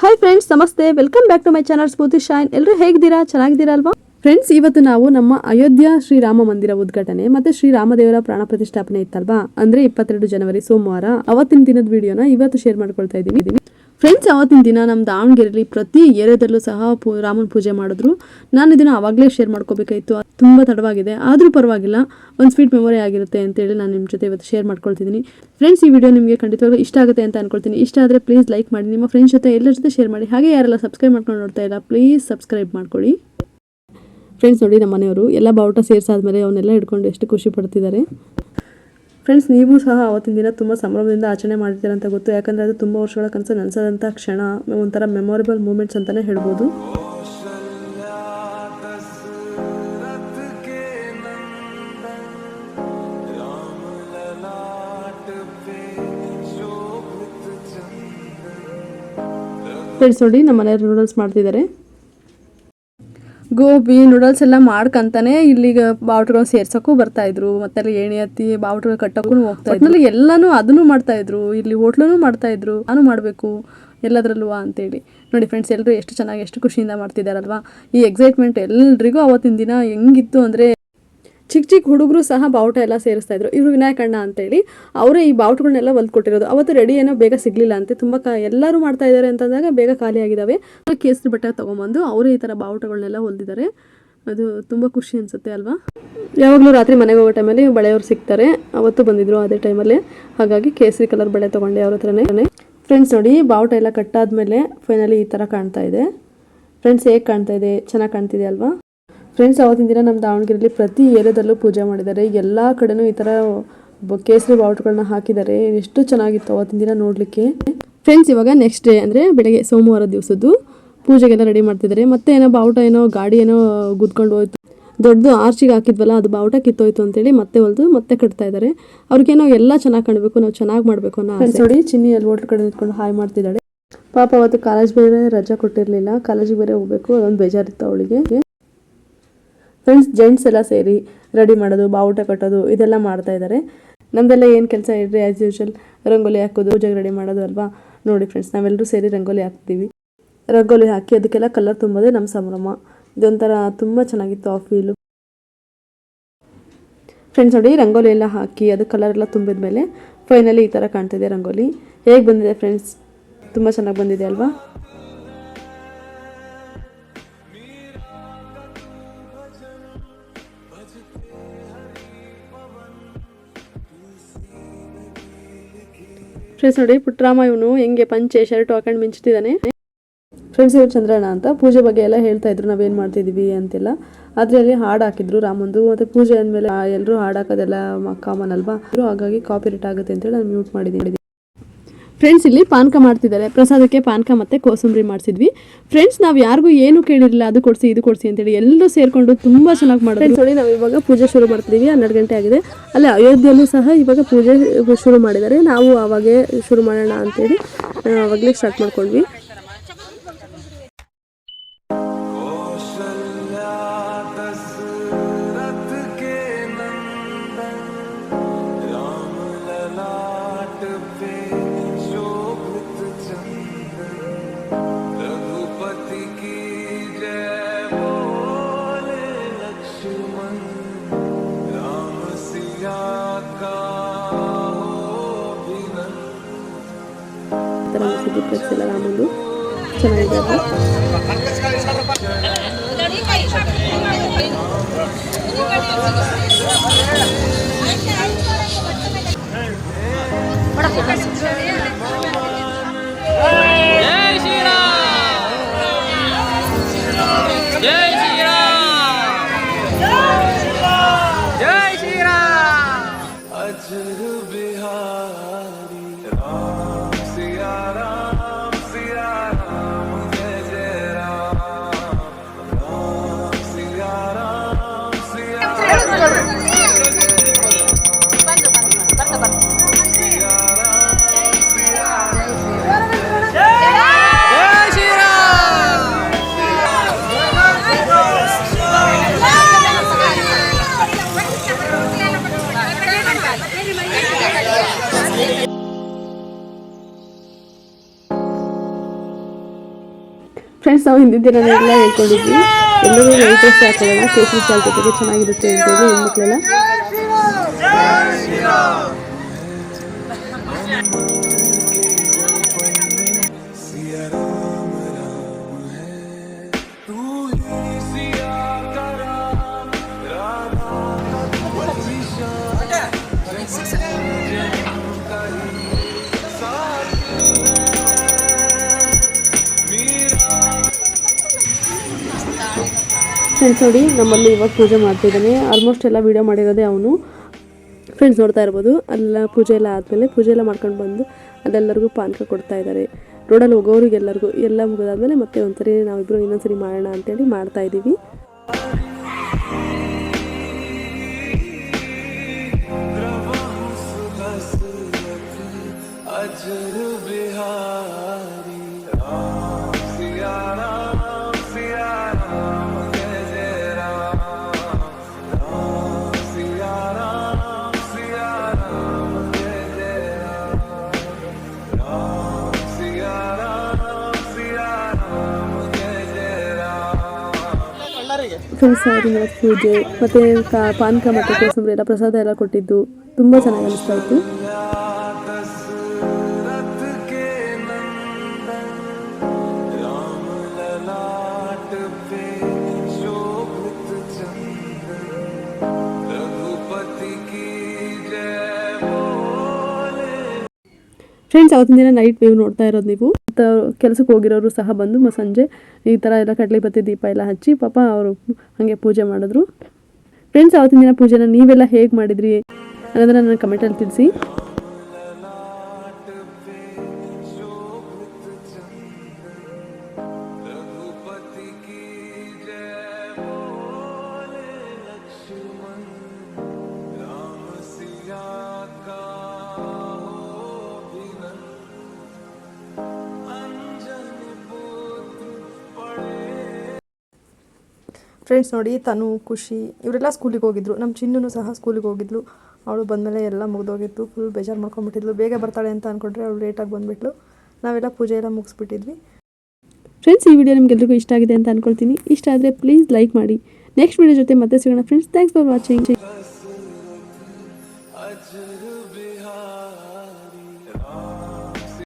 Hi friends ನಮಸ್ತೆ. Welcome back to my channel Spoorthi shine ಎಲ್ಲರೂ ಹೇಗಿದ್ದೀರಾ? ಚೆನ್ನಾಗಿದ್ದೀರಾ ಅಲ್ವಾ? ಫ್ರೆಂಡ್ಸ್ ಇವತ್ತು ನಾವು ನಮ್ಮ ಅಯೋಧ್ಯ ಶ್ರೀರಾಮ ಮಂದಿರ ಉದ್ಘಾಟನೆ ಮತ್ತೆ ಶ್ರೀರಾಮದೇವರ ಪ್ರಾಣ ಪ್ರತಿಷ್ಠಾಪನೆ ಇತ್ತಲ್ವಾ? ಅಂದ್ರೆ ಇಪ್ಪತ್ತೆರಡು ಜನವರಿ ಸೋಮವಾರ. ಅವತ್ತಿನ ದಿನದ ವಿಡಿಯೋನ ಇವತ್ತು ಶೇರ್ ಮಾಡ್ಕೊಳ್ತಾ ಇದ್ದೀನಿ. ಫ್ರೆಂಡ್ಸ್ ಅವತ್ತಿನ ದಿನ ನಮ್ಮ ದಾವಣಗೆರೆಯಲ್ಲಿ ಪ್ರತಿ ಏರಿಯಾದಲ್ಲೂ ಸಹ ಪೂ ರಾಮನ ಪೂಜೆ ಮಾಡಿದ್ರು. ನಾನು ಇದನ್ನು ಆವಾಗಲೇ ಶೇರ್ ಮಾಡ್ಕೋಬೇಕಾಯಿತು. ತುಂಬ ತಡವಾಗಿದೆ. ಆದರೂ ಪರವಾಗಿಲ್ಲ, ಒಂದು ಸ್ವೀಟ್ ಮೆಮೊರಿ ಆಗಿರುತ್ತೆ ಅಂತೇಳಿ ನಾನು ನಿಮ್ಮ ಜೊತೆ ಇವತ್ತು ಶೇರ್ ಮಾಡ್ಕೊಳ್ತಿದ್ದೀನಿ ಫ್ರೆಂಡ್ಸ್ ಈ ವಿಡಿಯೋ ನಿಮಗೆ ಖಂಡಿತವಾಗ್ಲೂ ಇಷ್ಟ ಆಗುತ್ತೆ ಅಂತ ಅನ್ಕೊಳ್ತೀನಿ. ಇಷ್ಟ ಆದರೆ ಪ್ಲೀಸ್ ಲೈಕ್ ಮಾಡಿ. ನಿಮ್ಮ ಫ್ರೆಂಡ್ಸ್ ಜೊತೆ ಎಲ್ಲರ ಜೊತೆ ಶೇರ್ ಮಾಡಿ. ಹಾಗೆ ಯಾರೆಲ್ಲ ಸಬ್ಸ್ಕ್ರೈಬ್ ಮಾಡ್ಕೊಂಡು ನೋಡ್ತಾ ಇಲ್ಲ ಪ್ಲೀಸ್ ಸಬ್ಸ್ಕ್ರೈಬ್ ಮಾಡ್ಕೊಳ್ಳಿ. ಫ್ರೆಂಡ್ಸ್ ನೋಡಿ ನಮ್ಮ ಮನೆಯವರು ಎಲ್ಲ ಬಾವುಟ ಸೇರಿಸಾದ್ಮೇಲೆ ಅವನ್ನೆಲ್ಲ ಹಿಡ್ಕೊಂಡು ಎಷ್ಟು ಖುಷಿ ಪಡ್ತಿದ್ದಾರೆ. ಫ್ರೆಂಡ್ಸ್ ನೀವು ಸಹ ಅವತ್ತಿನ ದಿನ ತುಂಬ ಸಂಭ್ರಮದಿಂದ ಆಚರಣೆ ಮಾಡಿದ್ದೀರ ಅಂತ ಗೊತ್ತು. ಯಾಕಂದರೆ ಅದು ತುಂಬ ವರ್ಷಗಳ ಕನಸು ನನಸದಂಥ ಕ್ಷಣ, ಒಂಥರ ಮೆಮೊರೇಬಲ್ ಮೂಮೆಂಟ್ಸ್ ಅಂತಲೇ ಹೇಳ್ಬೋದು. ಫ್ರೆಂಡ್ಸ್ ನೋಡಿ ನಮ್ಮ ಮನೆಯವರು ನೂಡಲ್ಸ್ ಮಾಡ್ತಿದ್ದಾರೆ. ಗೋಬಿ ನೂಡಲ್ಸ್ ಎಲ್ಲ ಮಾಡ್ಕಂತಾನೆ ಇಲ್ಲಿಗ ಬಾವುಟಗಳು ಸೇರ್ಸಕ್ಕೂ ಬರ್ತಾ ಇದ್ರು. ಮತ್ತೆ ಅಲ್ಲಿ ಏಣಿ ಹತ್ತಿ ಬಾವುಟಗಳು ಕಟ್ಟಕ್ಕೂ ಹೋಗ್ತಾ ಇದ್ರು. ಎಲ್ಲಾನು ಅದನ್ನು ಮಾಡ್ತಾ ಇದ್ರು. ಇಲ್ಲಿ ಹೋಟ್ಲೂ ಮಾಡ್ತಾ ಇದ್ರು. ನಾನು ಮಾಡಬೇಕು. ಎಲ್ಲದರಲ್ವಾ ಅಂತೇಳಿ. ನೋಡಿ ಫ್ರೆಂಡ್ಸ್ ಎಲ್ಲರೂ ಎಷ್ಟು ಚೆನ್ನಾಗಿ, ಎಷ್ಟು ಖುಷಿಯಿಂದ ಮಾಡ್ತಿದ್ದಾರಲ್ವಾ ಈ ಎಕ್ಸೈಟ್ಮೆಂಟ್ ಎಲ್ರಿಗೂ ಅವತ್ತಿನ ದಿನ ಹೆಂಗಿತ್ತು ಅಂದರೆ ಚಿಕ್ಕ ಚಿಕ್ಕ ಹುಡುಗರು ಸಹ ಬಾವುಟ ಎಲ್ಲ ಸೇರಿಸ್ತಾ ಇದ್ರು. ಇವರು ವಿನಾಯಕಣ್ಣ ಅಂತೇಳಿ ಅವರೇ ಈ ಬಾವುಟಗಳನ್ನೆಲ್ಲ ಹೊಲ್ದು ಕೊಟ್ಟಿರೋದು ಅವತ್ತು ರೆಡಿ ಏನೋ ಬೇಗ ಸಿಗಲಿಲ್ಲ ಅಂತೆ. ತುಂಬ ಕ ಎಲ್ಲರೂ ಮಾಡ್ತಾ ಇದ್ದಾರೆ ಅಂತಂದಾಗ ಬೇಗ ಖಾಲಿ ಆಗಿದ್ದಾವೆ ಕೇಸರಿ ಬಟ್ಟೆ ತೊಗೊಂಬಂದು ಅವರೇ ಈ ಥರ ಬಾವುಟಗಳನ್ನೆಲ್ಲ ಹೊಲ್ದಿದ್ದಾರೆ. ಅದು ತುಂಬ ಖುಷಿ ಅನಿಸುತ್ತೆ ಅಲ್ವಾ? ಯಾವಾಗಲೂ ರಾತ್ರಿ ಮನೆಗೆ ಹೋಗೋ ಟೈಮಲ್ಲಿ ಬಳೆಯವರು ಸಿಗ್ತಾರೆ. ಅವತ್ತು ಬಂದಿದ್ರು ಅದೇ ಟೈಮಲ್ಲಿ ಹಾಗಾಗಿ ಕೇಸರಿ ಕಲರ್ ಬಳೆ ತೊಗೊಂಡೆ ಅವ್ರ ಹತ್ರನೇ. ಫ್ರೆಂಡ್ಸ್ ನೋಡಿ, ಬಾವುಟ ಎಲ್ಲ ಕಟ್ಟಾದ್ಮೇಲೆ ಫೈನಲಿ ಈ ಥರ ಕಾಣ್ತಾ ಇದೆ. ಫ್ರೆಂಡ್ಸ್ ಹೇಗೆ ಕಾಣ್ತಾ ಇದೆ? ಚೆನ್ನಾಗಿ ಕಾಣ್ತಿದೆ ಅಲ್ವಾ? ಫ್ರೆಂಡ್ಸ್ ಅವತ್ತಿನ ದಿನ ನಮ್ಮ ದಾವಣಗೆರೆಯಲ್ಲಿ ಪ್ರತಿ ಏರಿಯಾದಲ್ಲೂ ಪೂಜೆ ಮಾಡಿದ್ದಾರೆ. ಎಲ್ಲ ಕಡೆನೂ ಈ ಥರ ಕೇಸರಿ ಬಾವುಟಗಳನ್ನ ಹಾಕಿದ್ದಾರೆ. ಎಷ್ಟು ಚೆನ್ನಾಗಿತ್ತು ಅವತ್ತಿನ ದಿನ ನೋಡಲಿಕ್ಕೆ. ಫ್ರೆಂಡ್ಸ್ ಇವಾಗ ನೆಕ್ಸ್ಟ್ ಡೇ ಅಂದರೆ ಬೆಳಗ್ಗೆ ಸೋಮವಾರ ದಿವಸದ್ದು ಪೂಜೆಗೆಲ್ಲ ರೆಡಿ ಮಾಡ್ತಿದ್ದಾರೆ. ಮತ್ತೆ ಏನೋ ಬಾವುಟ ಏನೋ ಗಾಡಿ ಏನೋ ಗುದ್ಕೊಂಡು ಹೋಯ್ತು. ದೊಡ್ಡದು ಆರ್ಚಿಗೆ ಹಾಕಿದ್ವಲ್ಲ ಅದು ಬಾವುಟ ಕಿತ್ತೋಯ್ತು ಅಂತೇಳಿ ಮತ್ತೆ ಹೊಲ್ದು ಮತ್ತೆ ಕಟ್ತಾ ಇದ್ದಾರೆ. ಅವ್ರಿಗೇನೋ ಎಲ್ಲ ಚೆನ್ನಾಗಿ ಕಾಣಬೇಕು ನಾವು ಚೆನ್ನಾಗಿ ಮಾಡಬೇಕು ಅನ್ನೋ ನೋಡಿ ಚಿನ್ನಿ ಅಲ್ಲಿ ಹೋಟ್ಲ್ ಕಡೆ ನಿಂತ್ಕೊಂಡು ಹಾಯ್ ಮಾಡ್ತಿದ್ದಾಳೆ. ಪಾಪ ಅವತ್ತು ಕಾಲೇಜ್ ಬೇರೆ ರಜಾ ಕೊಟ್ಟಿರಲಿಲ್ಲ. ಕಾಲೇಜಿಗೆ ಬೇರೆ ಹೋಗ್ಬೇಕು ಅದೊಂದು ಬೇಜಾರಿತ್ತು ಅವಳಿಗೆ. ಫ್ರೆಂಡ್ಸ್ ಜೆಂಟ್ಸ್ ಎಲ್ಲ ಸೇರಿ ರೆಡಿ ಮಾಡೋದು, ಬಾವುಟ ಕಟ್ಟೋದು, ಇದೆಲ್ಲ ಮಾಡ್ತಾ ಇದ್ದಾರೆ. ನಮ್ದೆಲ್ಲ ಏನು ಕೆಲಸ ಇಡ್ರಿ ಆ್ಯಸ್ ಯೂಶಲ್ ರಂಗೋಲಿ ಹಾಕೋದು, ಪೂಜೆಗೆ ರೆಡಿ ಮಾಡೋದು ಅಲ್ವಾ? ನೋಡಿ ಫ್ರೆಂಡ್ಸ್ ನಾವೆಲ್ಲರೂ ಸೇರಿ ರಂಗೋಲಿ ಹಾಕ್ತೀವಿ. ರಂಗೋಲಿ ಹಾಕಿ ಅದಕ್ಕೆಲ್ಲ ಕಲರ್ ತುಂಬೋದೇ ನಮ್ಮ ಸಂಭ್ರಮ. ಇದೊಂಥರ ತುಂಬ ಚೆನ್ನಾಗಿತ್ತು ಆ ಫೀಲು ಫ್ರೆಂಡ್ಸ್ ನೋಡಿ, ರಂಗೋಲಿ ಎಲ್ಲ ಹಾಕಿ ಅದು ಕಲರ್ ಎಲ್ಲ ತುಂಬಿದ ಮೇಲೆ ಫೈನಲಿ ಈ ಥರ ಕಾಣ್ತಿದೆ ರಂಗೋಲಿ. ಹೇಗೆ ಬಂದಿದೆ ಫ್ರೆಂಡ್ಸ್ ತುಂಬ ಚೆನ್ನಾಗಿ ಬಂದಿದೆ ಅಲ್ವಾ? ಫ್ರೆಂಡ್ಸ್ ನೋಡಿ ಪುಟ್ಟರಾಮ ಇವನು ಹೆಂಗೆ ಪಂಚೆ ಶರ್ಟ್ ಹಾಕೊಂಡು ಮಿಂಚ್ತಿದ್ದಾನೆ. ಫ್ರೆಂಡ್ಸ್ ಇವ್ರು ಚಂದ್ರಣ್ಣ ಅಂತ. ಪೂಜೆ ಬಗ್ಗೆ ಎಲ್ಲ ಹೇಳ್ತಾ ಇದ್ರು, ನಾವೇನು ಮಾಡ್ತಿದ್ವಿ ಅಂತೆಲ್ಲ. ಅದರಲ್ಲಿ ಹಾಡು ಹಾಕಿದ್ರು ರಾಮಂದು. ಮತ್ತು ಪೂಜೆ ಅಂದಮೇಲೆ ಎಲ್ಲರೂ ಹಾಡು ಹಾಕೋದೆಲ್ಲ ಕಾಮನ್ ಅಲ್ವಾ? ಹಾಗಾಗಿ ಕಾಪಿ ರೇಟ್ ಆಗುತ್ತೆ ಅಂತೇಳಿ ನಾನು ಮ್ಯೂಟ್ ಮಾಡಿದ್ದೀನಿ. ಫ್ರೆಂಡ್ಸ್ ಇಲ್ಲಿ ಪಾನಕ ಮಾಡ್ತಿದ್ದಾರೆ. ಪ್ರಸಾದಕ್ಕೆ ಪಾನಕ ಮತ್ತೆ ಕೋಸಂಬರಿ ಮಾಡಿಸಿದ್ವಿ. ಫ್ರೆಂಡ್ಸ್ ನಾವು ಯಾರಿಗೂ ಏನು ಕೇಳಿರಲಿಲ್ಲ, ಅದು ಕೊಡಿಸಿ, ಇದು ಕೊಡಿಸಿ ಅಂತೇಳಿ ಎಲ್ಲರೂ ಸೇರ್ಕೊಂಡು ತುಂಬ ಚೆನ್ನಾಗಿ ಫ್ರೆಂಡ್ಸ್ ನೋಡಿ, ನಾವು ಇವಾಗ ಪೂಜೆ ಶುರು ಮಾಡ್ತಿದ್ದೀವಿ ಹನ್ನೆರಡು ಗಂಟೆ ಆಗಿದೆ. ಅಲ್ಲಿ ಅಯೋಧ್ಯೆಯಲ್ಲೂ ಸಹ ಇವಾಗ ಪೂಜೆ ಶುರು ಮಾಡಿದ್ದಾರೆ. ನಾವು ಅವಾಗೇ ಶುರು ಮಾಡೋಣ ಅಂತೇಳಿ ಆವಾಗಲೇ ಸ್ಟಾರ್ಟ್ ಮಾಡ್ಕೊಂಡ್ವಿ. ಮಸೀದಿ ಪ್ಲಸ್ ಎಲ್ಲ ರಾಮಂದು ಫ್ರೆಂಡ್ಸ್ ನಾವು ಹಿಂದಿನ ದಿನನೆಲ್ಲ ಹೇಳ್ಕೊಂಡಿದ್ವಿ. ಎಲ್ಲರೂ ವೈಟ್ ಡ್ರೆಸ್ ಹಾಕೊಳ್ಳೋಣ. ಕೇಸರಿ ಚಾಲ್ ಜೊತೆಗೆ ಚೆನ್ನಾಗಿರುತ್ತೆ ಅಂತೇಳಿ ಹೆಣ್ಮಕ್ಳೆಲ್ಲ. सिया ಫ್ರೆಂಡ್ಸ್ ನೋಡಿ ನಮ್ಮಲ್ಲಿ ಇವಾಗ ಪೂಜೆ ಮಾಡ್ತಿದ್ದಾನೆ ಆಲ್ಮೋಸ್ಟ್ ಎಲ್ಲ ವೀಡಿಯೋ ಮಾಡಿರೋದೇ ಅವನು ಫ್ರೆಂಡ್ಸ್ ನೋಡ್ತಾ ಇರ್ಬೋದು ಅಲ್ಲ ಪೂಜೆ ಎಲ್ಲ ಆದಮೇಲೆ ಪೂಜೆ ಎಲ್ಲ ಮಾಡ್ಕೊಂಡು ಬಂದು ಅದೆಲ್ಲರಿಗೂ ಪಾನಕ ಕೊಡ್ತಾ ಇದ್ದಾರೆ ರೋಡಲ್ಲಿ ಹೋಗೋರಿಗೆಲ್ಲರಿಗೂ ಎಲ್ಲ ಮುಗಿದಾದ್ಮೇಲೆ ಮತ್ತೆ ಒಂದ್ಸರಿ ನಾವಿಬ್ಬರು ಇನ್ನೊಂದ್ಸರಿ ಮಾಡೋಣ ಅಂತೇಳಿ ಮಾಡ್ತಾ ಇದ್ದೀವಿ अजर बिहारी ಫ್ರೆಂಡ್ಸ್ ಅವ್ರು ಪೂಜೆ. ಮತ್ತು, ಕಾ ಪಾನಕ ಮತ್ತು ಕೋಸಂಬರಿ ಎಲ್ಲ ಪ್ರಸಾದ ಎಲ್ಲ ಕೊಟ್ಟಿದ್ದು ತುಂಬ ಚೆನ್ನಾಗಿ ಅನಿಸ್ತಾ ಇತ್ತು. ಫ್ರೆಂಡ್ಸ್ ಅವತ್ತಿನ ದಿನ ನೈಟ್ ವ್ಯೂ ನೋಡ್ತಾ ಇರೋದು ನೀವು. ಕೆಲಸಕ್ಕೆ ಹೋಗಿರೋರು ಸಹ ಬಂದು ಮ ಸಂಜೆ ಈ ಥರ ಎಲ್ಲ ಕಡಲೆ ಬತ್ತಿ ದೀಪ ಎಲ್ಲ ಹಚ್ಚಿ ಪಾಪ ಅವರು ಹಾಗೆ ಪೂಜೆ ಮಾಡಿದ್ರು. ಫ್ರೆಂಡ್ಸ್ ಅವತ್ತಿನ ದಿನ ಪೂಜೆನ ನೀವೆಲ್ಲ ಹೇಗೆ ಮಾಡಿದ್ರಿ? ಅನ್ನೋದನ್ನ ನನ್ನ ಕಮೆಂಟಲ್ಲಿ ತಿಳಿಸಿ. ಫ್ರೆಂಡ್ಸ್ ನೋಡಿ, ತನು, ಖುಷಿ, ಇವರೆಲ್ಲ ಸ್ಕೂಲಿಗೆ ಹೋಗಿದ್ರು. ನಮ್ಮ ಚಿನ್ನೂ ಸಹ ಸ್ಕೂಲಿಗೆ ಹೋಗಿದ್ಲು. ಅವಳು ಬಂದಮೇಲೆ ಎಲ್ಲ ಮುಗಿದೋಗಿತ್ತು. ಫುಲ್ ಬೇಜಾರು ಮಾಡ್ಕೊಂಡ್ಬಿಟ್ಟಿದ್ಲು. ಬೇಗ ಬರ್ತಾಳೆ ಅಂತ ಅಂದ್ಕೊಂಡ್ರೆ ಅವಳು ಲೇಟಾಗಿ ಬಂದುಬಿಟ್ಲು. ನಾವೆಲ್ಲ ಪೂಜೆ ಎಲ್ಲ ಮುಗಿಸ್ಬಿಟ್ಟಿದ್ವಿ. ಫ್ರೆಂಡ್ಸ್ ಈ ವಿಡಿಯೋ ನಿಮ್ಗೆಲ್ರಿಗೂ ಇಷ್ಟ ಆಗಿದೆ ಅಂತ ಅಂದ್ಕೊಳ್ತೀನಿ ಇಷ್ಟ ಆದರೆ ಪ್ಲೀಸ್ ಲೈಕ್ ಮಾಡಿ. ನೆಕ್ಸ್ಟ್ ವಿಡಿಯೋ ಜೊತೆ ಮತ್ತೆ ಸಿಗೋಣ. Friends thanks for watching